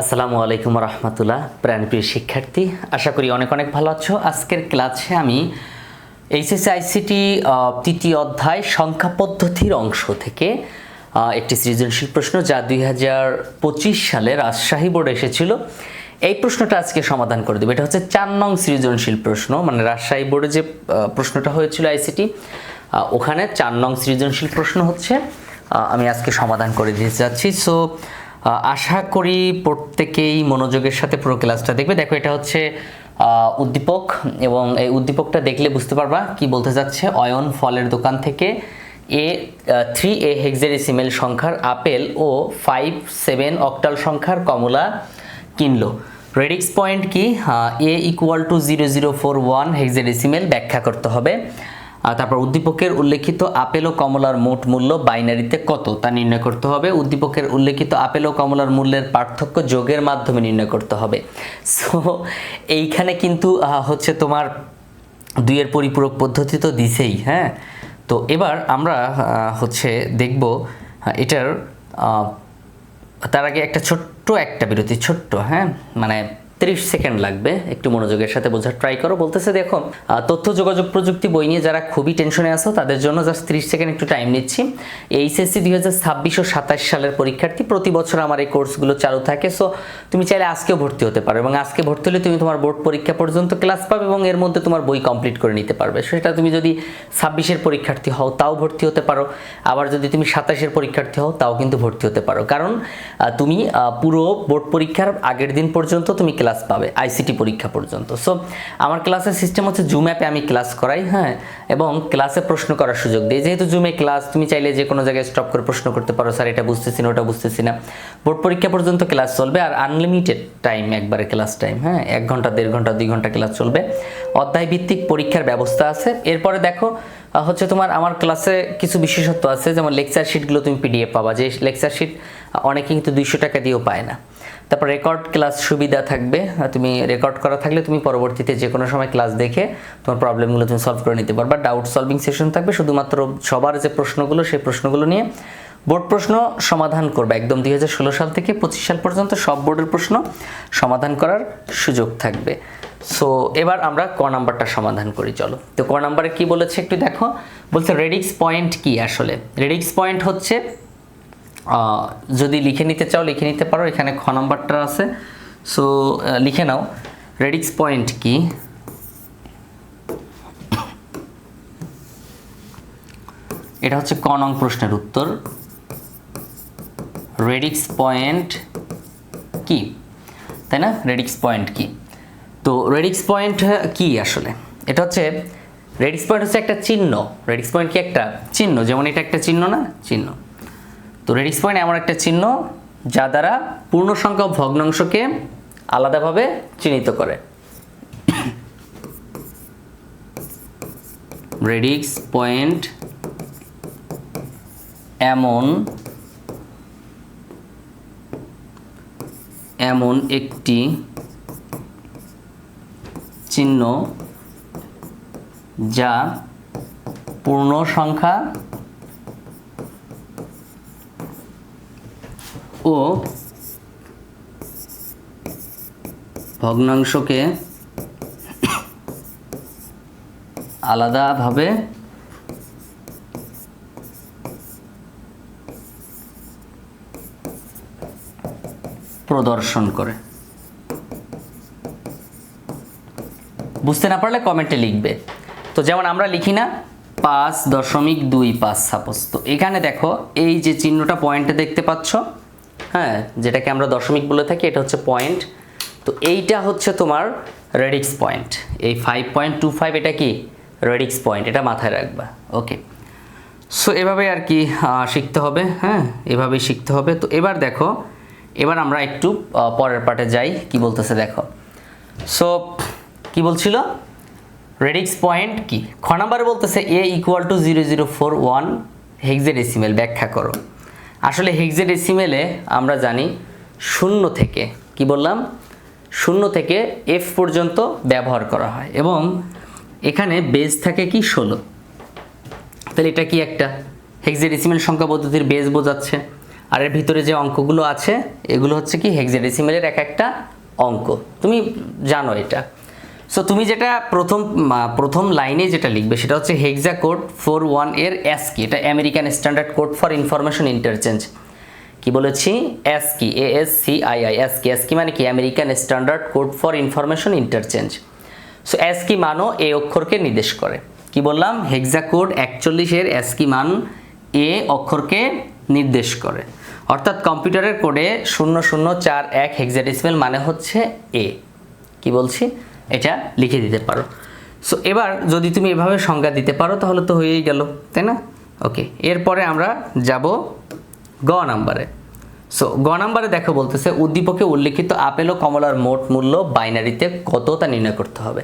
আসসালামু আলাইকুম রহমতুল্লাহ। প্রাণপ্রিয় শিক্ষার্থী, আশা করি অনেক অনেক ভালো আছো। আজকের ক্লাসে আমি এইচএসসি, আইসিটি তৃতীয় অধ্যায় সংখ্যা পদ্ধতির অংশ থেকে একটি সৃজনশীল প্রশ্ন যা দুই হাজার পঁচিশ সালে রাজশাহী বোর্ডে এসেছিল। এই প্রশ্নটা আজকে সমাধান করে দেবো। এটা হচ্ছে চার নং সৃজনশীল প্রশ্ন। মানে রাজশাহী বোর্ডে যে প্রশ্নটা হয়েছিল আইসিটি ওখানে চার নং সৃজনশীল প্রশ্ন হচ্ছে আমি আজকে সমাধান করে দিতে যাচ্ছি। সো আশা করি প্রত্যেকেই মনোযোগের সাথে পুরো ক্লাসটা দেখবে। দেখো, এটা হচ্ছে উদ্দীপক এবং এই উদ্দীপকটা দেখলে বুঝতে পারবা কি বলতে যাচ্ছে অয়ন ফলের দোকান থেকে এ থ্রি এ হেক্সাডেসিমেল সংখ্যার আপেল ও ফাইভ সেভেন অক্টাল সংখ্যার কমলা কিনলো। রেডিক্স পয়েন্ট কি? A equal to zero zero four one hexadecimal ব্যাখ্যা করতে হবে। তারপর উদ্দীপকের উল্লেখিত আপেল ও কমলার মোট মূল্য বাইনারিতে কত তা নির্ণয় করতে হবে। উদ্দীপকের উল্লেখিত আপেল ও কমলার মূল্যের পার্থক্য যোগের মাধ্যমে নির্ণয় করতে হবে। সো এইখানে কিন্তু হচ্ছে তোমার দুইয়ের পরিপূরক পদ্ধতি তো দিছেই হ্যাঁ? তো এবার আমরা হচ্ছে দেখব এটার তার আগে একটা ছোট্ট একটা বিরতি, ছোট্ট হ্যাঁ? মানে তিরিশ সেকেন্ড লাগবে। একটু মনোযোগের সাথে বোঝার ট্রাই করো। বলতেছে, দেখো তথ্য, যোগাযোগ, প্রযুক্তি, বই নিয়ে যারা খুবই টেনশনে আছো, তাদের জন্য জাস্ট তিরিশ সেকেন্ড একটু টাইম নিচ্ছি। এইচএসসি দুই হাজার ছাব্বিশ ও সাতাশ সালের পরীক্ষার্থী, প্রতি বছর আমার এই কোর্সগুলো চালু থাকে। সো তুমি চাইলে আজকেও ভর্তি হতে পারো এবং আজকে ভর্তি হলে তুমি তোমার বোর্ড পরীক্ষা পর্যন্ত ক্লাস পাবে এবং এর মধ্যে তোমার বই কমপ্লিট করে নিতে পারবে। সেটা তুমি যদি ছাব্বিশের পরীক্ষার্থী হও, তাও ভর্তি হতে পারো। আবার যদি তুমি সাতাশের পরীক্ষার্থী হও, তাও কিন্তু ভর্তি হতে পারো। কারণ তুমি পুরো বোর্ড পরীক্ষার আগের দিন পর্যন্ত তুমি ক্লাস পাবে আইসিটি পরীক্ষা পর্যন্ত। সো আমার ক্লাসের সিস্টেম হচ্ছে জুম অ্যাপে আমি ক্লাস করাই হ্যাঁ? এবং ক্লাসে প্রশ্ন করার সুযোগ দিই। যেহেতু জুমে ক্লাস তুমি চাইলে যে কোনো জায়গায় স্টপ করে প্রশ্ন করতে পারো, স্যার, এটা বুঝতেছি না, ওটা বুঝতেছি না। বোর্ড পরীক্ষা পর্যন্ত ক্লাস চলবে আর আনলিমিটেড টাইম একবারে ক্লাস টাইম হ্যাঁ? এক ঘণ্টা, দেড় ঘণ্টা, দুই ঘণ্টা ক্লাস চলবে। অধ্যায় ভিত্তিক পরীক্ষার ব্যবস্থা আছে। এরপরে দেখো হচ্ছে তোমার আমার ক্লাসে কিছু বিশেষত্ব আছে, যেমন লেকচার শিটগুলো তুমি পিডিএফ পাবা। যে লেকচার শিট অনেকে কিন্তু দুইশো টাকা দিয়েও পায় না। তারপর রেকর্ড ক্লাস সুবিধা থাকবে। তুমি রেকর্ড করা থাকলে তুমি পরবর্তীতে যে কোনো সময় ক্লাস দেখে তোমার প্রবলেমগুলো তুমি সলভ করে নিতে পারবা। ডাউট সলভিং সেশন থাকবে শুধুমাত্র সবার যে প্রশ্নগুলো, সেই প্রশ্নগুলো নিয়ে বোর্ড প্রশ্ন সমাধান করবে। একদম দুই হাজার ষোলো সাল থেকে পঁচিশ সাল পর্যন্ত সব বোর্ডের প্রশ্ন সমাধান করার সুযোগ থাকবে। সো এবার আমরা ক নাম্বারটা সমাধান করি, চলো। তো ক নাম্বারে কি বলেছে একটু দেখো। বলছে রেডিক্স পয়েন্ট কি আসলে? রেডিক্স পয়েন্ট হচ্ছে যদি লিখে নিতে চাও, লিখে নিতে পারো। এখানে খ নাম্বারটা আছে। সো লিখে নাও। রেডিক্স পয়েন্ট কি? এটা হচ্ছে ক নং প্রশ্নের উত্তর। রেডিক্স পয়েন্ট কি? তাই না? রেডিক্স পয়েন্ট কি? তো রেডিক্স পয়েন্ট কি আসলে? এটা হচ্ছে রেডিক্স পয়েন্ট হচ্ছে একটা চিহ্ন। রেডিক্স পয়েন্ট কি একটা চিহ্ন? যেমন এটা একটা চিহ্ন না? চিহ্ন। তো রেডিক্স পয়েন্ট এমন একটা চিহ্ন যা দ্বারা পূর্ণ সংখ্যা ভগ্নাংশকে আলাদাভাবে চিহ্নিত করে। রেডিক্স পয়েন্ট এমন এমন একটি চিহ্ন যা পূর্ণ সংখ্যা ও ভগ্নাংশকে আলাদাভাবে প্রদর্শন করে। বুঝতে না পারলে কমেন্টে লিখবে। তো যেমন আমরা লিখি না, পাঁচ দশমিক দুই পাঁচ সাপোজ। তো এখানে দেখো, এই যে চিহ্নটা পয়েন্টে দেখতে পাচ্ছ হ্যাঁ যেটাকে আমরা দশমিক বলে থাকি, এটা হচ্ছে পয়েন্ট তো এইটা হচ্ছে তোমার রেডিক্স পয়েন্ট এই ফাইভ পয়েন্ট টু ফাইভ এটা কি? রেডিক্স পয়েন্ট এটা মাথায় রাখবা। ওকে সো এভাবে আর কি শিখতে হবে হ্যাঁ? এভাবেই শিখতে হবে। তো এবার দেখো, এবার আমরা একটু পরের পার্টে যাই। কি বলতেছে দেখো। সো কি বলছিল? রেডিক্স পয়েন্ট কি? খ নাম্বারে বলতেছে A equal to zero zero four one hexadecimal ব্যাখ্যা করো। আসলে হেক্সেডেসিমেলে আমরা জানি শূন্য থেকে, কি বললাম? শূন্য থেকে এফ পর্যন্ত ব্যবহার করা হয় এবং এখানে বেজ থাকে কি? ষোলো। তাহলে এটা কি একটা? হেক্সাডেসিমেল সংখ্যা পদ্ধতির বেজ বোঝাচ্ছে। আর এর ভিতরে যে অঙ্কগুলো আছে, এগুলো হচ্ছে কি? হেক্সাডেসিমেলের এক একটা অঙ্ক। তুমি জানো এটা। সো তুমি যেটা প্রথম প্রথম লাইনে যেটা লিখবে, সেটা হচ্ছে হেক্সা কোড ফোর ওয়ানের এস কি এটা American Standard Code for Information Interchange কি বলেছি? ASCII A S C I I ASCII ASCII মানে কি? American Standard Code for Information Interchange so ASCII মানও এ অক্ষরকে নির্দেশ করে। কি বললাম? হেক্সা কোড একচল্লিশের এস কি মান এ অক্ষরকে নির্দেশ করে। অর্থাৎ কম্পিউটারের কোডে শূন্য শূন্য চার এক হেক্সাডেসিমেল মানে হচ্ছে এ। কি বলছি? এটা লিখে দিতে পারো। সো এবার যদি তুমি এভাবে সংজ্ঞা দিতে পারো, তাহলে তো হয়েই গেল, তাই না? ওকে এরপরে আমরা যাব গ নাম্বারে। সো গ নাম্বারে দেখো বলতেছে, উদ্দীপকে উল্লিখিত আপেল ও কমলার মোট মূল্য বাইনারিতে কত তা নির্ণয় করতে হবে।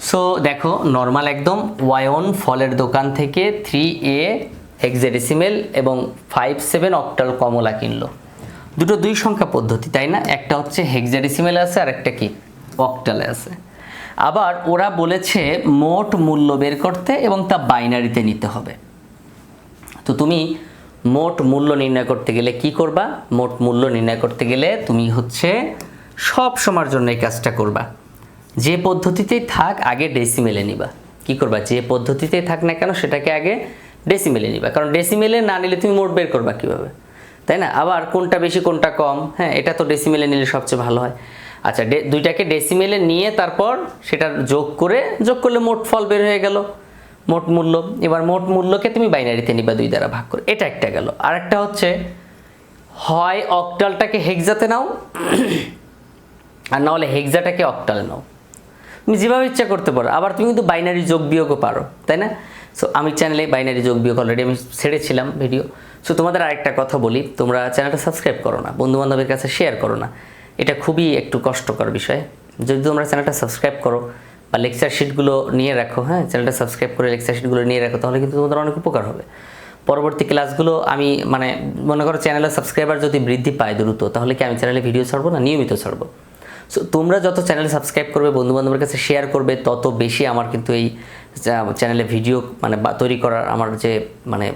সো দেখো নর্মাল একদম ওয়ায়ন ফলের দোকান থেকে থ্রি এ হেক্সাডেসিমেল এবং ফাইভ সেভেন অক্টাল কমলা কিনলো। দুটো দুই সংখ্যা পদ্ধতি, তাই না? একটা হচ্ছে হেক্সাডেসিমেল আছে আর একটা কি? অক্টালে আছে। আবার ওরা বলেছে মোট মূল্য বের করতে এবং তা বাইনারিতে নিতে হবে। তো তুমি মোট মূল্য নির্ণয় করতে গেলে কি করবা? মোট মূল্য নির্ণয় করতে গেলে তুমি হচ্ছে সব সময়ের জন্য এই কাজটা করবা। যে পদ্ধতিতেই থাক, আগে ডেসিমেলে নিবা। কি করবা? যে পদ্ধতিতেই থাক না কেন সেটাকে আগে ডেসিমেলে নিবা। কারণ ডেসিমেলে না নিলে তুমি মোট বের করবা কীভাবে? তাই না? আবার কোনটা বেশি, কোনটা কম? হ্যাঁ এটা তো ডেসিমেলে নিলে সবচেয়ে ভালো হয়। আচ্ছা দুইটাকে ডেসিমেলে নিয়ে তারপর সেটা যোগ করে, যোগ করলে মোট ফল বের হয়ে গেল। মোট মূল্য। এবার মোট মূল্যকে তুমি বাইনারিতে নিবা দুই দ্বারা ভাগ করে। এটা একটা গেল। আরেকটা হচ্ছে, হয় অক্টালটাকে হেক্সাতে নাও, আর না হলে হেক্সাটাকে অক্টালে নাও। তুমি যেভাবে ইচ্ছা করতে পারো। আবার তুমি কিন্তু বাইনারি যোগ বিয়োগও পারো, তাই না? সো আমি চ্যানেলে বাইনারি যোগ বিয়োগ অলরেডি আমি ছেড়েছিলাম ভিডিও সো তোমাদের আরেকটা কথা বলি। তোমরা চ্যানেলটা সাবস্ক্রাইব করো না। বন্ধু বান্ধবের কাছে শেয়ার করো না। এটা খুবই একটু কষ্টকর বিষয়। যদি তোমরা চ্যানেলটা সাবস্ক্রাইব করো বা লেকচার শিটগুলো নিয়ে রাখো হ্যাঁ? চ্যানেলটা সাবস্ক্রাইব করে লেকচার শিটগুলো নিয়ে রাখো, তাহলে কিন্তু তোমাদের অনেক উপকার হবে। পরবর্তী ক্লাসগুলো আমি মানে মনে করো চ্যানেলের সাবস্ক্রাইবার যদি বৃদ্ধি পায় দ্রুত, তাহলে কি আমি চ্যানেলে ভিডিও ছাড়বো না? নিয়মিত ছাড়বো। সো তোমরা যত চ্যানেল সাবস্ক্রাইব করবে বন্ধু বান্ধবের কাছে শেয়ার করবে, তত বেশি আমার কিন্তু এই চ্যানেলে ভিডিও মানে তৈরি করার আমার যে মানে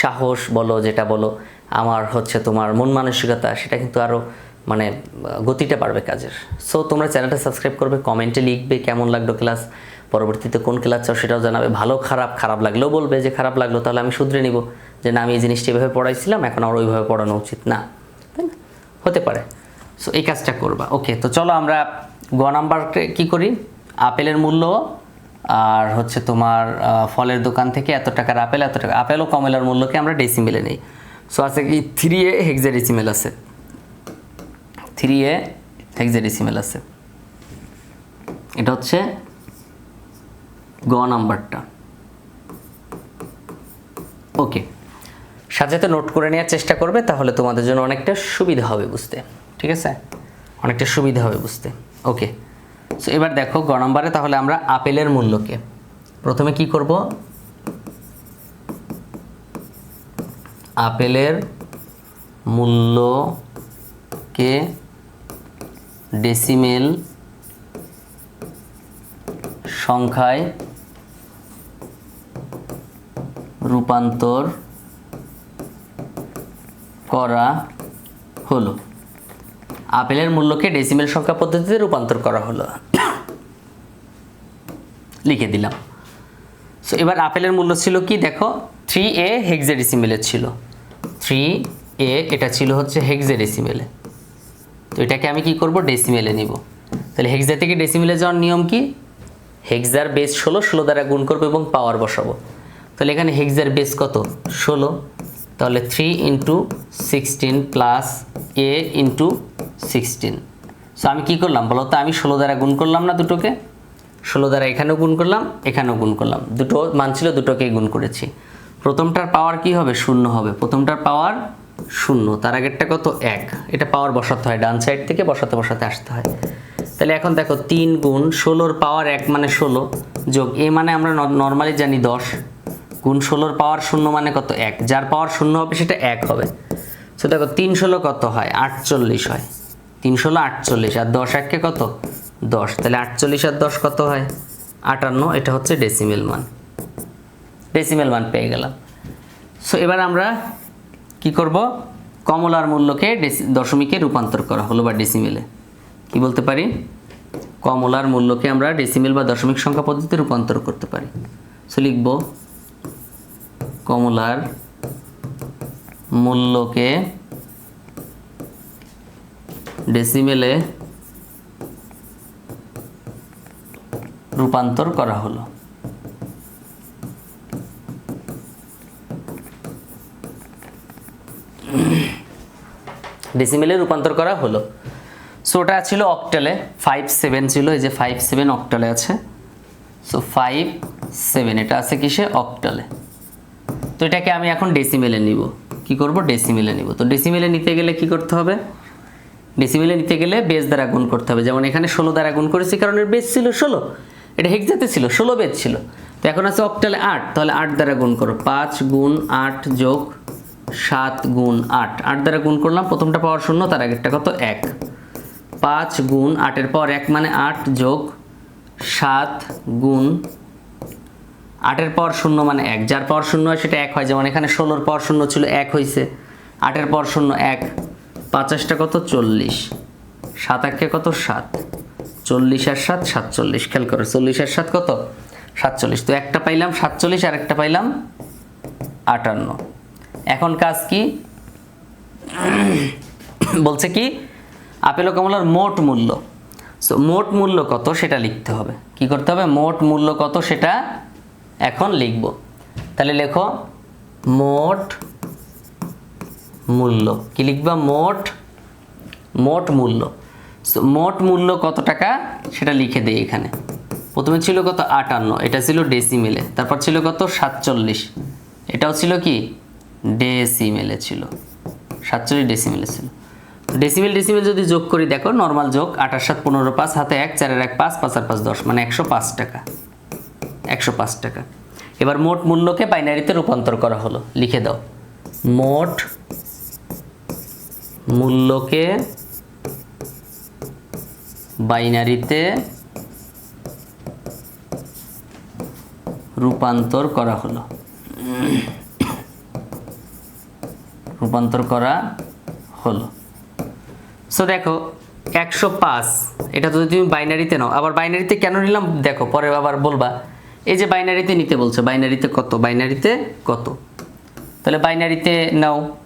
সাহস বলো, যেটা বলো, আমার হচ্ছে তোমার মন মানসিকতা, সেটা কিন্তু আরও মানে গতিটা বাড়বে কাজের। সো তোমরা চ্যানেলটা সাবস্ক্রাইব করবে কমেন্টে লিখবে কেমন লাগল ক্লাস পরবর্তীতে কোন ক্লাস চাও সেটাও জানাবে। ভালো, খারাপ খারাপ লাগলেও বলবে যে খারাপ লাগল, তাহলে আমি শুধরে নিব যে না, আমি এই জিনিসটা এভাবে পড়াইছিলাম, এখন আমার ওইভাবে পড়ানো উচিত না। তাই না? হতে পারে। সো এই কাজটা করবা। ওকে তো চলো আমরা গ নাম্বারকে কী করি? আপেলের মূল্য আর হচ্ছে তোমার ফলের দোকান থেকে এত টাকার আপেল, এত টাকা আপেল ও কমলার মূল্যকে আমরা ডেসিমেলে নেই। সো আছে কি থ্রি এ হেক্সা ডেসিমেল আছে। থ্রি এ হেক্সাডেসিমেল আছে। এটা হচ্ছে গ নাম্বারটা। ওকে, সাজাতে নোট করে নেওয়ার চেষ্টা করবে, তাহলে তোমাদের জন্য অনেকটা সুবিধা হবে বুঝতে। ঠিক আছে? অনেকটা সুবিধা হবে বুঝতে। ওকে সো এবার দেখো গ নম্বরে, তাহলে আমরা আপেলের মূল্যকে প্রথমে কি করব? আপেলের মূল্যকে ডেসিমেল সংখ্যায় রূপান্তর করা হলো। আপেলের মূল্যকে ডেসিমেল সংখ্যা পদ্ধতিতে রূপান্তর করা হলো। লিখে দিলাম। সো এবার আপেলের মূল্য ছিল কি? দেখো থ্রি এ হেক্সাডেসিমেলের ছিল। থ্রি এ এটা ছিল হচ্ছে হেক্সাডেসিমেলে তো এটাকে আমি কি করব? ডেসিমেলে নিব। তাহলে হেক্সা থেকে ডেসিমেলে যাওয়ার নিয়ম কি? হেক্সার বেস ষোলো ষোলো দ্বারা গুণ করব এবং পাওয়ার বসাবো। তাহলে এখানে হেক্সার বেস কত? ষোলো। তাহলে three into sixteen plus A into sixteen so আমি কি করলাম? বলো তো, আমি ষোলো দ্বারা গুণ করলাম না দুটোকে? ষোলো দ্বারা এখানেও গুণ করলাম, এখানেও গুণ করলাম। দুটো মান ছিল, দুটোকেই গুণ করেছি। প্রথমটার পাওয়ার কি হবে? শূন্য হবে। প্রথমটার পাওয়ার শূন্য, তার আগেরটা কত? এক। এটা পাওয়ার বসাতে হয়, ডান সাইড থেকে বসাতে বসাতে আসতে হয়। তাহলে এখন দেখো, তিন গুণ ষোলোর পাওয়ার এক মানে ষোলো, যোগ এ মানে আমরা নর্মালি জানি দশ। গুণ ষোলোর পাওয়ার শূন্য মানে কত? এক। যার পাওয়ার শূন্য হবে সেটা এক হবে। সো দেখো, তিন ষোলো কত হয়? আটচল্লিশ হয়। তিন ষোলো, আটচল্লিশ, আর দশ এককে কত? দশ। তাহলে আটচল্লিশ আর দশ কত হয়? আটান্ন, এটা হচ্ছে ডেসিমেল মান। ডেসিমেল মান পেয়ে গেলাম। সো এবার আমরা কি করব? কমলার মূল্যকে দশমিকে রূপান্তর করা হলো বা ডেসিমেলে কি বলতে পারি? কমলার মূল্যকে আমরা ডেসিমেল বা দশমিক সংখ্যা পদ্ধতিতে রূপান্তর করতে পারি। সো লিখব কমলার মূল্যকে ডেসিমেলে রূপান্তর করা হলো। ডেসিমেলে রূপান্তর করা হলো। সো ওটা ছিল অক্টালে ফাইভ সেভেন ছিল, এই যে ফাইভ সেভেন অক্টালে আছে। সো ফাইভ সেভেন এটা আছে কিসে? অক্টালে তো এটাকে আমি এখন ডেসিমেলে নিব। কি করব? ডেসিমেলে নিব। তো ডেসিমেলে নিতে গেলে কি করতে হবে? ডেসিমেলে নিতে গেলে বেস দ্বারা গুণ করতে হবে। যেমন এখানে ষোলো দ্বারা গুণ করেছি, কারণ এর বেস ছিল ষোলো। এটা হেক্সাতে ছিল, ষোলো বেস ছিল। তো এখন আছে অক্টালে আট। তাহলে আট দ্বারা গুণ করো। পাঁচ গুণ আট যোগ সাত গুণ আট। আট দ্বারা গুণ করলাম, প্রথমটা পাওয়ার শূন্য, তার আগেরটা কত? এক। পাঁচ গুণ আটের পর এক মানে আট যোগ সাত গুণ আটের পর শূন্য মানে এক। যার পর শূন্য হয় সেটা এক হয়। যেমন এখানে ষোলোর পর শূন্য ছিল, এক হয়েছে আটের পর শূন্য, এক। পাঁচাশটা কত? চল্লিশ। সাত একে কত? সাত। চল্লিশ আর সাত, সাতচল্লিশ। খেয়াল করো, চল্লিশ আর সাত কত? সাতচল্লিশ। তো একটা পাইলাম, সাতচল্লিশ আর একটা পাইলাম আটান্ন। এখন কাজ কি? বলছে কি আপেল ও কমলার মোট মূল্য। সো মোট মূল্য কত সেটা লিখতে হবে। কি করতে হবে? মোট মূল্য কত সেটা এখন লিখব। তাহলে লেখো, মোট মূল্য। কি লিখবা? মোট মোট মূল্য। সো মোট মূল্য কত টাকা সেটা লিখে দেই এখানে। প্রথমে ছিল কত আটান্ন, এটা ছিল ডেসিমেলে তারপর ছিল কত সাতচল্লিশ। এটাও ছিল কি? ডেসিমেলে ছিল। সাতচল্লিশ ডেসিমেলে ছিল। ডেসিমেল ডেসিমেল যদি যোগ করি, দেখো নর্মাল যোগ, আঠাশ, সাত, পনেরো, পাঁচ, হাতে এক, চারের এক, পাঁচ পাঁচ, আর পাঁচ, দশ মানে একশো পাঁচ টাকা। একশো পাঁচ টাকা। এবার মোট মূল্যকে বাইনারিতে রূপান্তর করা হলো। লিখে দাও। মোট মূল্যকে বাইনারিতে রূপান্তর করা হলো। রূপান্তর করা হলো। সো দেখো, একশো পাঁচ, এটা যদি তুমি বাইনারিতে নাও, আবার বাইনারিতে কেন নিলাম? দেখো, পরে আবার বলবা। এই যে বাইনারিতে নিতে বলছে, বাইনারিতে কত? বাইনারিতে কত? তাহলে বাইনারিতে নাও।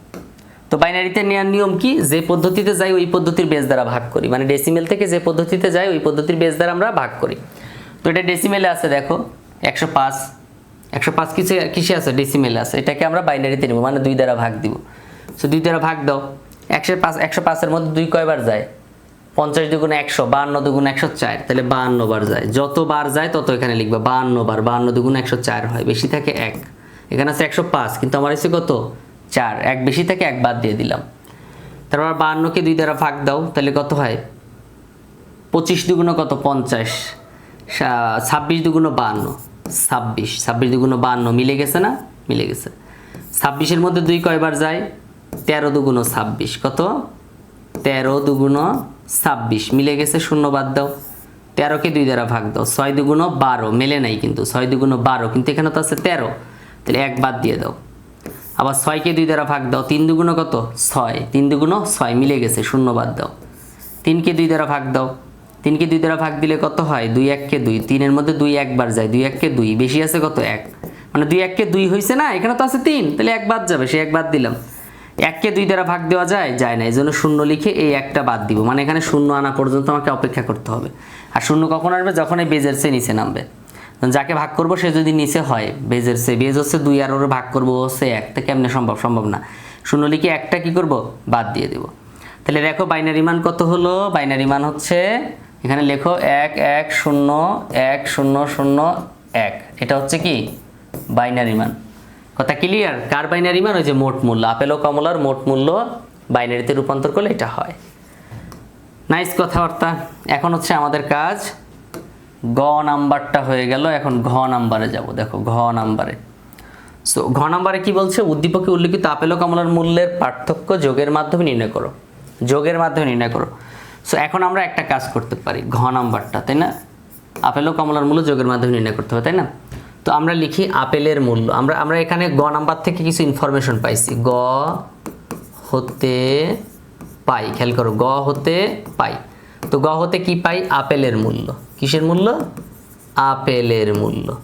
তো বাইনারিতে নেওয়ার নিয়ম কি? যে পদ্ধতিতে যাই, ওই পদ্ধতির বেস দ্বারা ভাগ করি। মানে ডেসিমেল থেকে যে পদ্ধতিতে যাই, ওই পদ্ধতির বেস দ্বারা আমরা ভাগ করি। তো এটা ডেসিমেলে আছে, দেখো, একশো পাঁচ। একশো পাঁচ কিসে কিসে আছে? ডেসিমেলে আছে। এটাকে আমরা বাইনারিতে নেব মানে দুই দ্বারা ভাগ দিব। সো দুই দ্বারা ভাগ দাও। একশো পাঁচ, একশো পাঁচের মধ্যে দুই কয়বার যায়? পঞ্চাশ দুগুণ একশো, বাহান্ন দুগুণ একশো চার। তাহলে বাহান্ন বার যায়। যত বার যায়, তত এখানে লিখবে বাহান্ন বার, বাহান্ন দুগুণ একশো চার হয়। বেশি থাকে এক। এখানে আছে একশো পাঁচ, কিন্তু আমার এসে কত? চার। এক বেশি থাকে, এক বাদ দিয়ে দিলাম। তারপর বাহান্নকে দুই দ্বারা ভাগ দাও, তাহলে কত হয়? পঁচিশ দুগুণ কত? পঞ্চাশ। ছাব্বিশ দুগুণ বাহান্ন। ছাব্বিশ। ছাব্বিশ দুগুণ বাহান্ন মিলে গেছে না? মিলে গেছে। ছাব্বিশের মধ্যে দুই কয়বার যায়? তেরো দুগুণ ছাব্বিশ, কত? তেরো দুগুণ ছাব্বিশ, মিলে গেছে শূন্য বাদ দাও। তেরোকে দুই দ্বারা ভাগ দাও, ছয় দুগুণ বারো, মেলে নাই কিন্তু, ছয় দুগুণ বারো, কিন্তু এখানে তো আছে তেরো। তাহলে এক বাদ দিয়ে দাও। আবার ছয়কে দুই দ্বারা ভাগ দাও, তিন দুগুণ কত? ছয়, তিন দুগুণ ছয়, মিলে গেছে শূন্য বাদ দাও। তিনকে দুই দ্বারা ভাগ দাও, তিনকে দুই দ্বারা ভাগ দিলে কত হয়? দুই এককে দুই, তিনের মধ্যে দুই একবার যায়, দুই এককে দুই, বেশি আছে কত? এক। মানে দুই এককে দুই হয়েছে না, এখানে তো আছে তিন, তাহলে এক বাদ যাবে, সে এক বাদ দিলাম। এককে দুই দ্বারা ভাগ দেওয়া যায় যায় না। এই জন্য শূন্য লিখে এই একটা বাদ দিব। মানে এখানে শূন্য আনা পর্যন্ত আমাকে অপেক্ষা করতে হবে। আর শূন্য কখন আসবে? যখন এই বেজের চেয়ে নিচে নামবে। যাকে ভাগ করব, সে যদি নিচে হয়, বেজের সে বেজ হচ্ছে দুই আর ওর ভাগ করব হচ্ছে এক। থেকে কেমনে সম্ভব? সম্ভব না। শূন্য লিখে একটা কি করব? বাদ দিয়ে দেব। তাহলে দেখো বাইনারি মান কত হলো? বাইনারি মান হচ্ছে, এখানে লেখো এক এক, শূন্য এক, শূন্য শূন্য, এক। এটা হচ্ছে কি? বাইনারি মান। কথা ক্লিয়ার কার বাইনারি মান? ওই যে মোট মূল্য। আপেল ও কমলার মোট মূল্য বাইনারিতে রূপান্তর করলে এটা হয়। নাইস কথাবার্তা। এখন হচ্ছে আমাদের কাজ। গ নাম্বারটা হয়ে গেল। এখন ঘ নাম্বারে যাব। দেখো, ঘ নাম্বারে। সো ঘ নাম্বারে কি বলছে? উদ্দীপকে উল্লিখিত আপেল ও কমলার মূল্যের পার্থক্য যোগের মাধ্যমে নির্ণয় করো। যোগের মাধ্যমে নির্ণয় করো। সো এখন আমরা একটা কাজ করতে পারি। ঘ নাম্বারটা, তাই না? আপেল ও কমলার মূল্য যোগের মাধ্যমে নির্ণয় করতে হবে, তাই না? তো আমরা লিখি আপেলের মূল্য। আমরা আমরা এখানে গ নাম্বার থেকে কিছু ইনফরমেশন পাইছি। গ হতে পাই, খেয়াল করো, গ হতে পাই। তো গ হতে কি পাই? আপেলের মূল্য। কিসের মূল্য? আপেলের মূল্য।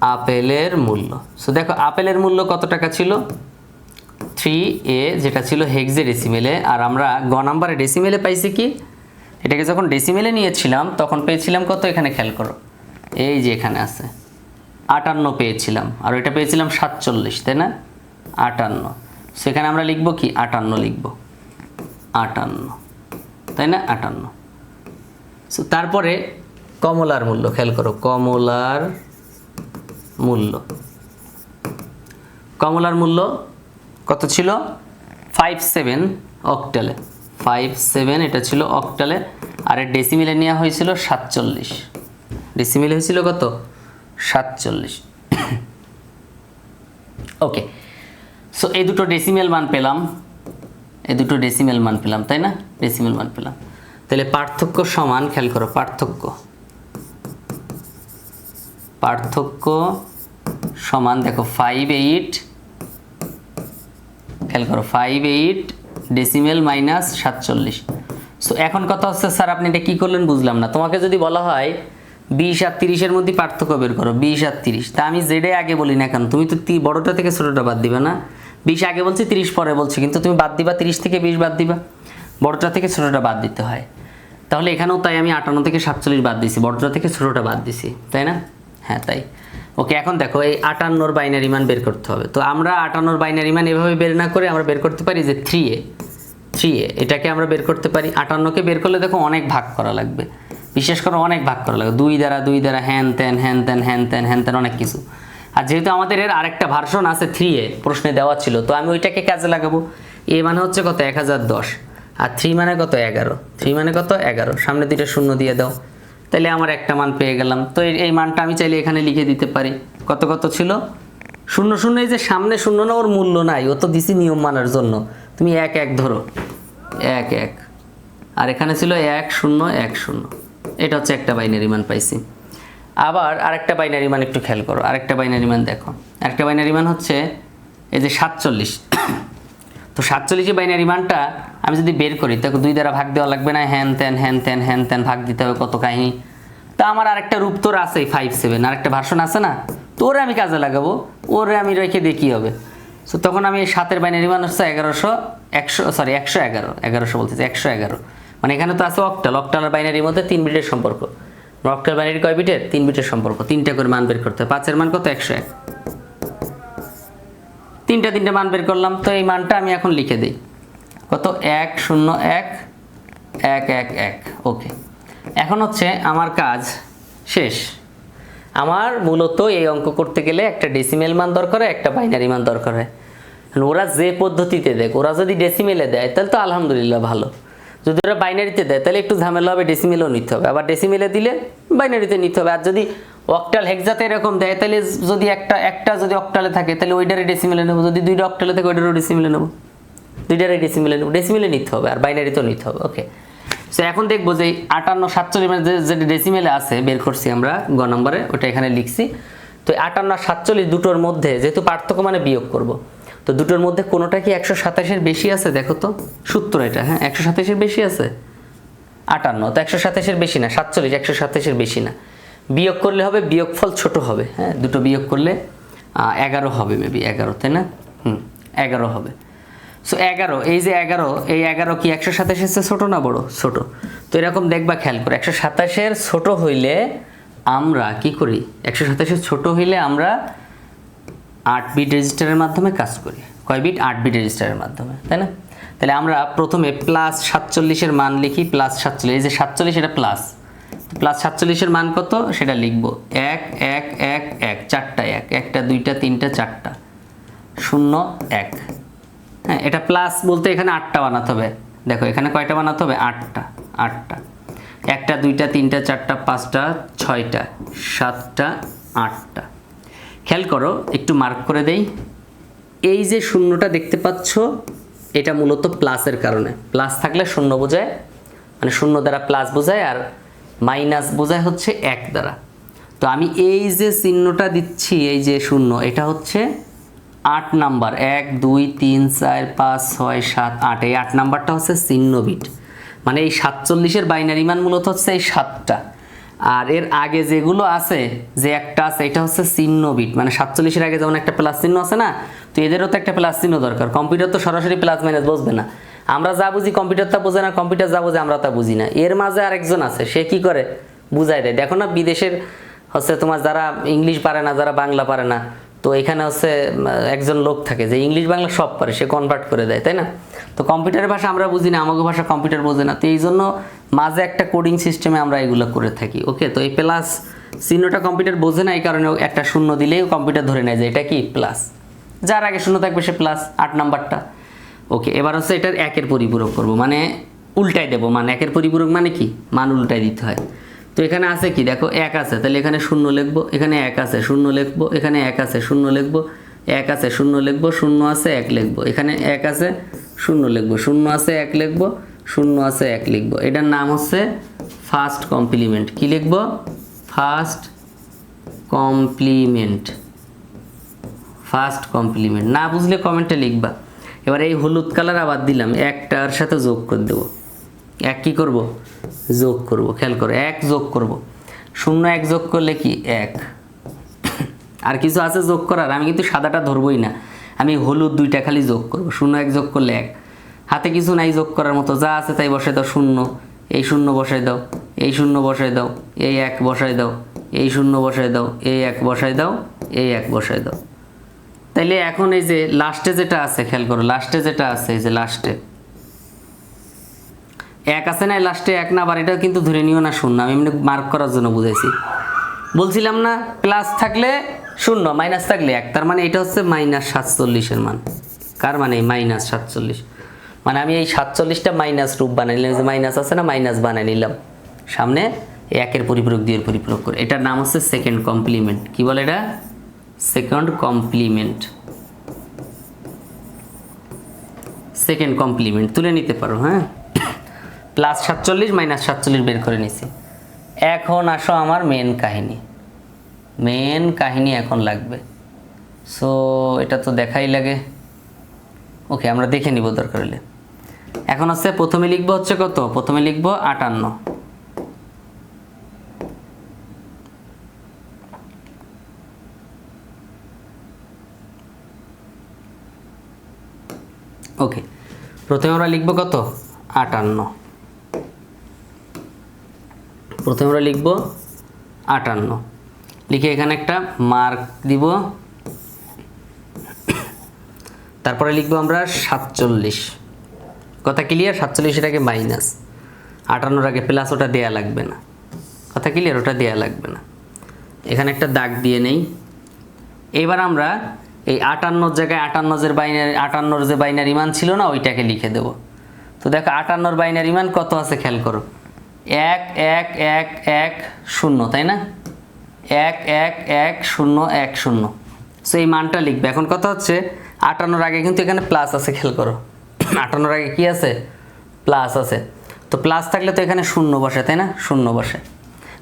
আপেলের মূল্য। সো দেখো, আপেলের মূল্য কত টাকা ছিল? থ্রি এ যেটা ছিল হেক্সে ডেসিমেলে আর আমরা গ নাম্বারে ডেসিমেলে পাইছি কি? এটাকে যখন ডেসিমেলে নিয়েছিলাম, তখন পেয়েছিলাম কত? এখানে খেয়াল করো। এই যে এখানে আছে। আটান্ন পেয়েছিলাম। আর এটা পেয়েছিলাম সাতচল্লিশ, তাই না? আটান্ন। সেখানে আমরা লিখব কি? আটান্ন লিখব। আটান্ন। তাই না? আটান্ন। তারপরে কমলার মূল্য, খেয়াল করো, কমলার মূল্য। কমলার মূল্য কত ছিল? ফাইভ সেভেন অক্টালে। ফাইভ সেভেন, এটা ছিল অক্টালে। আর ডেসিমিলে নেওয়া হয়েছিল সাতচল্লিশ। ডেসিমিল হয়েছিল কত? সাতচল্লিশ। ওকে সো এই দুটো ডেসিমেল মান পেলাম। এই দুটো ডেসিমেল মান পেলাম, তাই না? ডেসিমেল মান পেলাম। তাহলে পার্থক্য সমান, খেয়াল করো, পার্থক্য। পার্থক্য সমান, দেখো ফাইভ এইট খেয়াল করো ফাইভ এইট ডেসিমেল মাইনাস সাতচল্লিশ। সো এখন কথা হচ্ছে, স্যার, আপনি এটা কী করলেন বুঝলাম না। তোমাকে যদি বলা হয় বিশ আর তিরিশের মধ্যে পার্থক্য বের করো, বিশ আর তিরিশ। তা আমি জেডে আগে বলি না কেন? তুমি তো বড়টা থেকে ছোটোটা বাদ দিবে না? বিশ আগে বলছি, তিরিশ পরে বলছি, কিন্তু তুমি বাদ দিবা, তিরিশ থেকে বিশ বাদ দিবা। বড়টা থেকে ছোটোটা বাদ দিতে হয়। তাহলে এখানেও তাই আমি আটান্ন থেকে সাতচল্লিশ বাদ দিছি, বড়টা থেকে ছোটোটা বাদ দিছি, তাই না? হ্যাঁ তাই। ওকে, এখন দেখো, এই আটান্নর বাইনারি মান বের করতে হবে। তো আমরা আটান্নর বাইনারি মান এভাবে বের না করে আমরা বের করতে পারি যে থ্রি এ। থ্রি এ, এটাকে আমরা বের করতে পারি। আটান্নকে বের করলে দেখো অনেক ভাগ করা লাগবে। বিশেষ করে অনেক ভাগ করা লাগবে। দুই দ্বারা দুই দ্বারা, হ্যান ত্যান হ্যান ত্যান হ্যান ত্যান হ্যান ত্যান, অনেক কিছু। আর যেহেতু আমাদের এর আরেকটা ভার্সন আছে থ্রি এ, প্রশ্নে দেওয়া ছিল, তো আমি ওইটাকে কাজে লাগাবো। এ মানে হচ্ছে কত? এক হাজার দশ। আর থ্রি মানে কত? এগারো। থ্রি মানে কত? এগারো। সামনে দুইটা শূন্য দিয়ে দাও। তাহলে আমার একটা মান পেয়ে গেলাম। তো এই- মানটা আমি চাইলে এখানে লিখে দিতে পারি। কত কত ছিল? শূন্য শূন্য, এই যে সামনে শূন্য না, ওর মূল্য নাই। ও তো দিছি নিয়ম মানার জন্য। তুমি এক এক ধরো। এক এক। আর এখানে ছিল এক, শূন্য এক, শূন্য। এটা হচ্ছে একটা বাইনারি মান পাইছি। আবার আরেকটা বাইনারি মান একটু খেয়াল করো। আরেকটা বাইনারি মান দেখো। আরেকটা বাইনারি মান হচ্ছে এই যে সাতচল্লিশ। তো সাতচল্লিশে বাইনারি মানটা আমি যদি বের করি তাকে দুই দ্বারা ভাগ দেওয়া লাগবে না, হ্যান, ত্যান হ্যান ত্যান হ্যান, ত্যান ভাগ দিতে হবে কত কাহিনী। তা আমার আরেকটা রূপ তোর আছে ফাইভ সেভেন আরেকটা ভার্সন আছে না? তোরে আমি কাজে লাগাবো। ওরে আমি রেখে দিয়ে কী হবে? সো তখন আমি সাতের বাইনারি মান হচ্ছে এগারোশো, একশো সরি একশো এগারো, এগারোশো বলতেছি, একশো এগারো। মানে এখানে তো আছে অক্টাল অক্টাল আর বাইনারির মধ্যে তিন বিটের সম্পর্ক। অক্টাল বাইনারি কয় বিটের? তিন বিটের সম্পর্ক, তিনটা করে মান বের করতে হবে। পাঁচের মান কত? একশো এক। তিনটা তিনটা মান বের করলাম, তো এই মানটা আমি এখন লিখে দিই। কত? এক, শূন্য, এক এক এক এক। ওকে এখন হচ্ছে আমার কাজ শেষ। আমার মূলত এই অঙ্ক করতে গেলে একটা ডেসিমেল মান দরকার হয়, একটা বাইনারি মান দরকার হয়। ওরা যে পদ্ধতিতে দেখ, ওরা যদি ডেসিমেলে দেয়, তাহলে তো আলহামদুলিল্লাহ ভালো। যদি ওরা বাইনারিতে দেয়, তাহলে একটু ঝামেলা হবে ডেসিমেলও নিতে হবে। আবার ডেসিমেলে দিলে বাইনারিতে নিতে হবে। আর যদি অক্টাল হেক্সাতে এরকম দেয়, তাহলে যদি একটা একটা যদি অক্টালে থাকে, তাহলে ওইটারে ডেসিমেলে নেব। যদি দুইটা অক্টালে থাকে, ওইটারও ডেসিমেলে নেব। দুইটারে ডেসিমেলে নেব। ডেসিমেলে নিতে হবে, আর বাইনারিতেও নিতে হবে। ওকে সো এখন দেখব যে আটান্ন সাতচল্লিশ মানে যে ডেসিমেলে আছে, বের করছি আমরা গ নম্বরে, ওটা এখানে লিখছি। তো আটান্ন সাতচল্লিশ দুটোর মধ্যে যেহেতু পার্থক্য মানে বিয়োগ করব, তো দুটোর মধ্যে কোনোটা কি একশো সাতাশের বেশি আছে? দেখো তো, সূত্র এটা হ্যাঁ? একশো সাতাশের বেশি আছে? আটান্ন, তো একশো সাতাশের বেশি না, সাতচল্লিশ, একশো সাতাশের বেশি না। বিয়োগ করলে হবে, বিয়োগফল ছোট হবে হ্যাঁ? দুটো বিয়োগ করলে এগারো হবে মেবি এগারো, তাই না? হুম, এগারো হবে। সো এগারো, এই যে এগারো, এই এগারো কি একশো সাতাশের চেয়ে ছোটো না বড়? ছোট। তো এরকম দেখবা খেয়াল করে, একশো সাতাশের ছোট হইলে আমরা কি করি? একশো সাতাশের ছোট হইলে আমরা আট বিট রেজিস্টারের মাধ্যমে কাজ করি। কয় বিট আট বিট রেজিস্টারের মাধ্যমে, তাই না? তাহলে আমরা প্রথমে প্লাস সাতচল্লিশের মান লিখি প্লাস সাতচল্লিশ, এই যে সাতচল্লিশ এটা প্লাস প্লাস সাতচল্লিশের মান কত? সেটা লিখব, এক এক এক এক, চারটা এক, একটা, দুইটা, তিনটা, চারটা। শূন্য, এক। হ্যাঁ এটা প্লাস বলতে এখানে আটটা বানাতে হবে। দেখো, এখানে কয়টা বানাতে হবে? আটটা আটটা। একটা, দুইটা, তিনটা, চারটা, পাঁচটা, ছয়টা, সাতটা, আটটা। খেয়াল করো, একটু মার্ক করে দেই। এই যে শূন্যটা দেখতে পাচ্ছ, এটা মূলত প্লাসের কারণে। প্লাস থাকলে শূন্য বোঝায় মানে শূন্য দ্বারা প্লাস বোঝায় আর মাইনাস বোঝায় হচ্ছে এক দ্বারা। তো আমি এই যে চিহ্নটা দিচ্ছি, এই যে শূন্য, এটা হচ্ছে আট নাম্বার, এক, দুই, তিন, চার, পাঁচ, ছয়, সাত, আট, এই আট নাম্বারটা হচ্ছে চিহ্ন বিট মানে এই সাতচল্লিশের বাইনারি মান মূলত হচ্ছে এই সাতটা। আর এর আগে যেগুলো আছে, যে একটা আছে, এটা হচ্ছে চিহ্ন বিট মানে সাতচল্লিশের আগে যেমন একটা প্লাস চিহ্ন আছে না, তো এদেরও তো একটা প্লাস চিহ্ন দরকার। কম্পিউটার তো সরাসরি প্লাস মাইনাস বুঝবে না। আমরা যা বুঝি কম্পিউটার তা বোঝে না, কম্পিউটার যা বোঝে আমরা তা বুঝি না। এর মাঝে আরেকজন আছে, সে কি করে? বুঝাই দেয়। দেখো না, বিদেশের হচ্ছে তোমার যারা ইংলিশ পারে না, যারা বাংলা পারে না তো এখানে হচ্ছে একজন লোক থাকে যে ইংলিশ বাংলা সব পারে, সে কনভার্ট করে দেয়, তাই না? তো কম্পিউটারের ভাষা আমরা বুঝি না আমাকে ভাষা কম্পিউটার বোঝে না, তো এই জন্য মাঝে একটা কোডিং সিস্টেমে আমরা এগুলো করে থাকি ওকে তো এই প্লাস চিহ্নটা কম্পিউটার বোঝে না, এই কারণে একটা শূন্য দিলেই কম্পিউটার ধরে নেয় যে এটা কি প্লাস যার আগে শূন্য থাকবে সে প্লাস আট নাম্বারটা ওকে এবার হচ্ছে এটার একের পরিপূরক করব মানে উল্টাই দেবো মানে একের পরিপূরক মানে কি? মান উল্টাই দিতে হয়। তো এখানে আছে কি? দেখো, এক আছে। তাহলে এখানে শূন্য লিখব, এখানে এক আছে, শূন্য লিখব, এখানে এক আছে, শূন্য লিখব, এক আছে, শূন্য লিখব, শূন্য আছে, এক লিখব। এখানে এক আছে, শূন্য লিখব। শূন্য আছে, এক লিখব, শূন্য আছে, এক লিখব। এটার নাম হচ্ছে ফার্স্ট কমপ্লিমেন্ট কি লিখব? ফার্স্ট কমপ্লিমেন্ট ফার্স্ট কমপ্লিমেন্ট না বুঝলে কমেন্টে লিখবা। এবার এই হলুদ কালার আবার দিলাম, একটার সাথে যোগ করে দেবো। এক কী করব? যোগ করব, খেয়াল করো, এক যোগ করব। শূন্য এক যোগ করলে কি? এক। আর কিছু আছে যোগ করার? আমি কিন্তু সাদাটা ধরবই না। আমি হলুদ দুইটা খালি যোগ করব। শূন্য এক যোগ করলে এক। হাতে কিছু নাই যোগ করার মতো। যা আছে তাই বসাই দাও, শূন্য। এই শূন্য বসাই দাও, এই শূন্য বসাই দাও, এই এক বসাই দাও, এই শূন্য বসাই দাও, এই এক বসাই দাও, এই এক বসাই দাও। তাইলে এখন এই যে লাস্টে যেটা আছে, খেয়াল করো লাস্টে যেটা আছে, এই যে লাস্টে এক আছে না লাস্টে এক না এটাও কিন্তু ধরে নিও না, শূন্য। আমি এমনি মার্ক করার জন্য বুঝাইছি। বলছিলাম না প্লাস থাকলে শূন্য মাইনাস থাকলে এক। তার মানে এটা হচ্ছে মাইনাস সাতচল্লিশের মান। কার মানে মাইনাস সাতচল্লিশ? মানে আমি এই সাতচল্লিশটা মাইনাস রূপ বানাই নিলাম যে মাইনাস আছে না মাইনাস বানাই নিলাম। সামনে একের পরিপূরক, দুইয়ের পরিপূরক করে। এটার নাম হচ্ছে সেকেন্ড কমপ্লিমেন্ট কি বলে এটা? সেকেন্ড কমপ্লিমেন্ট সেকেন্ড কমপ্লিমেন্ট তুলে নিতে পারো হ্যাঁ? প্লাস সাতচল্লিশ, মাইনাস সাতচল্লিশ বের করে নিছি। এখন আসো আমার মেন কাহিনী। মেন কাহিনী এখন লাগবে। সো এটা তো দেখাই লাগে। ওকে আমরা দেখে নিব দরকার হলে। এখন হচ্ছে প্রথমে লিখব হচ্ছে কত? প্রথমে লিখব আটান্ন। ওকে প্রথমে আমরা লিখব কত? আটান্ন। প্রথমে আমরা লিখব আটান্ন। লিখে এখানে একটা মার্ক দিব। তারপরে লিখব আমরা সাতচল্লিশ। কথা ক্লিয়ার সাতচল্লিশ এটাকে মাইনাস আটান্নর আগে প্লাস ওটা দেয়া লাগবে না। কথা ক্লিয়ার ওটা দেয়া লাগবে না। এখানে একটা দাগ দিয়ে নেই। এবার আমরা এই আটান্নর জায়গায় আটান্ন যে বাইনারি আটান্নর যে বাইনারি মান ছিল না, ওইটাকে লিখে দেব। তো দেখো, আটান্নর বাইনারি মান কত আছে খেয়াল করো। এক এক এক এক, শূন্য, তাই না? এক এক এক, শূন্য এক, শূন্য। সো এই মানটা লিখবে। এখন কথা হচ্ছে আটানোর আগে কিন্তু এখানে প্লাস আছে, খেয়াল করো। আটানোর আগে কি আছে? প্লাস আছে। তো প্লাস থাকলে তো এখানে শূন্য বসে, তাই না? শূন্য বসে।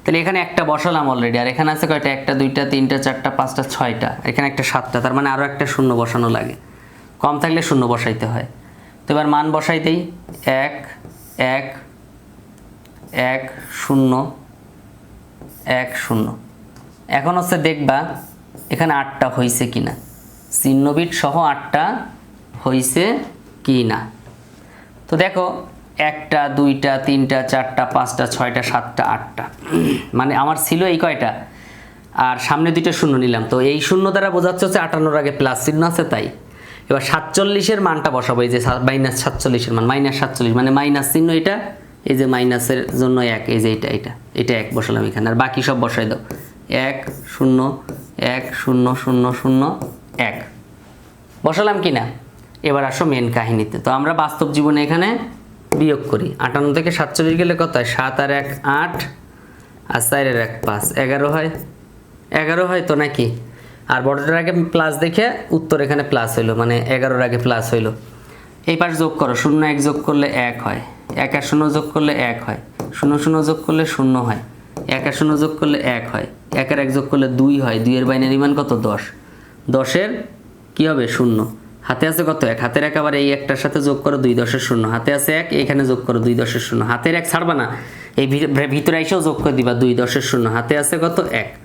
তাহলে এখানে একটা বসালাম অলরেডি আর এখানে আছে কয়টা? একটা, দুইটা, তিনটা, চারটা, পাঁচটা, ছয়টা। এখানে একটা সাতটা, তার মানে আরও একটা শূন্য বসানো লাগে। কম থাকলে শূন্য বসাইতে হয়। তো এবার মান বসাইতেই এক এক এক শূন্য এক শূন্য। এখন হচ্ছে দেখবা, এখানে আটটা হয়েছে কি না চিহ্নবিট সহ আটটা হয়েছে কি না তো দেখো, একটা, দুইটা, তিনটা, চারটা, পাঁচটা, ছয়টা, সাতটা, আটটা। মানে আমার ছিল এই কয়টা। আর সামনে দুইটা শূন্য নিলাম। তো এই শূন্য দ্বারা বোঝাচ্ছে হচ্ছে আটান্নর আগে প্লাস চিহ্ন আছে, তাই। এবার সাতচল্লিশের মানটা বসাবো, এই যে মাইনাস সাতচল্লিশের মান, মাইনাস সাতচল্লিশ মানে মাইনাস চিহ্ন এটা। এই যে মাইনাসের জন্য এক, এই যে এটা এটা এটা এক বসালাম এখানে। আর বাকি সব বসাই দাও। এক, শূন্য এক, শূন্য শূন্য শূন্য, এক। বসালাম কি না? এবার আসো মেন কাহিনীতে। তো আমরা বাস্তব জীবনে এখানে বিয়োগ করি। আটান্ন থেকে সাতচল্লিশ গেলে কত হয়? সাত আর এক, আট। আর চারের এক, পাঁচ। এগারো হয়? এগারো হয় তো নাকি? আর বড়টার আগে প্লাস দেখে উত্তর এখানে প্লাস হইল মানে এগারোর আগে প্লাস হইল। এই পাশ যোগ করো। শূন্য এক যোগ করলে এক হয়। এক আর শূন্য যোগ করলে এক হয়। শূন্য শূন্য যোগ করলে শূন্য হয়। এক আর শূন্য যোগ করলে এক হয়। এক আর এক যোগ করলে দুই হয়। দুইয়ের বাইনারি মান কত? দশ। দশের কি হবে? শূন্য। হাতে আছে কত এক? হাতের এক আবার এই একটার সাথে যোগ করো, দুই দশের শূন্য। হাতে আছে এক এখানে যোগ করো, দুই দশের শূন্য। হাতের এক ছাড়বা না। এই ভিতরে এসেও যোগ করে দিবা, দুই দশের শূন্য। হাতে আছে কত? এক।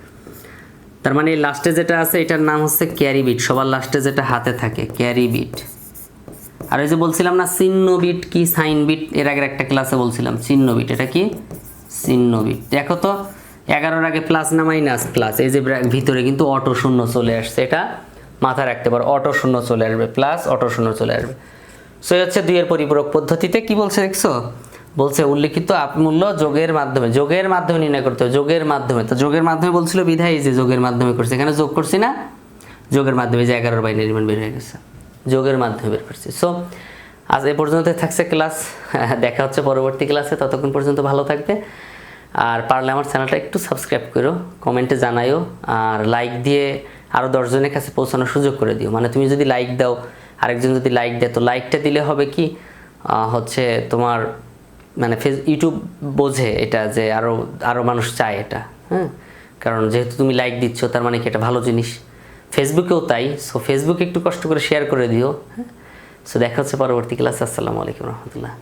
তার মানে লাস্টে যেটা আছে, এটার নাম হচ্ছে ক্যারি বিট। সবার লাস্টে যেটা হাতে থাকে, ক্যারি বিট। আর ওই যে বলছিলাম না চিহ্ন বিট কি সাইন বিট এর আগের একটা ক্লাসে বলছিলাম চিহ্ন বিট এটা কি? চিহ্ন বিট দেখো তো, এগারোর আগে প্লাস না মাইনাস প্লাস এই যে ভিতরে কিন্তু অটো শূন্য চলে আসছে, এটা মাথায় রাখতে পারো অটো শূন্য চলে আসবে প্লাস অটো শূন্য চলে আসবে। সো এই হচ্ছে দুইয়ের পরিপূরক পদ্ধতিতে কি বলছে দেখছ? বলছে উল্লিখিত আপমূল্য যোগের মাধ্যমে। যোগের মাধ্যমে নির্ণয় করতে হবে, যোগের মাধ্যমে। তো যোগের মাধ্যমে বলছিল বিধায় এই যে যোগের মাধ্যমে করছে, এখানে যোগ করছি না? যোগের মাধ্যমে যে এগারোর বাইনারি মান বের হয়ে গেছে। যোগের মাধ্যমে বের করছি। সো আজ এ পর্যন্ত থাকছে ক্লাস দেখা হচ্ছে পরবর্তী ক্লাসে ততক্ষণ পর্যন্ত ভালো থাকবে। আর পারলে আমার চ্যানেলটা একটু সাবস্ক্রাইব করো কমেন্টে জানাইও আর লাইক দিয়ে আরও দশজনের কাছে পৌঁছানোর সুযোগ করে দিও। মানে তুমি যদি লাইক দাও, আরেকজন যদি লাইক দেয়, তো লাইকটা দিলে হবে কি? হচ্ছে তোমার মানে ফেস ইউটিউব বোঝে এটা যে আরও আরও মানুষ চায় এটা। হ্যাঁ? কারণ যেহেতু তুমি লাইক দিচ্ছ, তার মানে কি? এটা ভালো জিনিস। ফেসবুকেও তাই সো ফেসবুকে একটু কষ্ট করে শেয়ার করে দিও হ্যাঁ? সো দেখা হচ্ছে পরবর্তী ক্লাসে আসসালামু আলাইকুম রহমতুল্লাহ।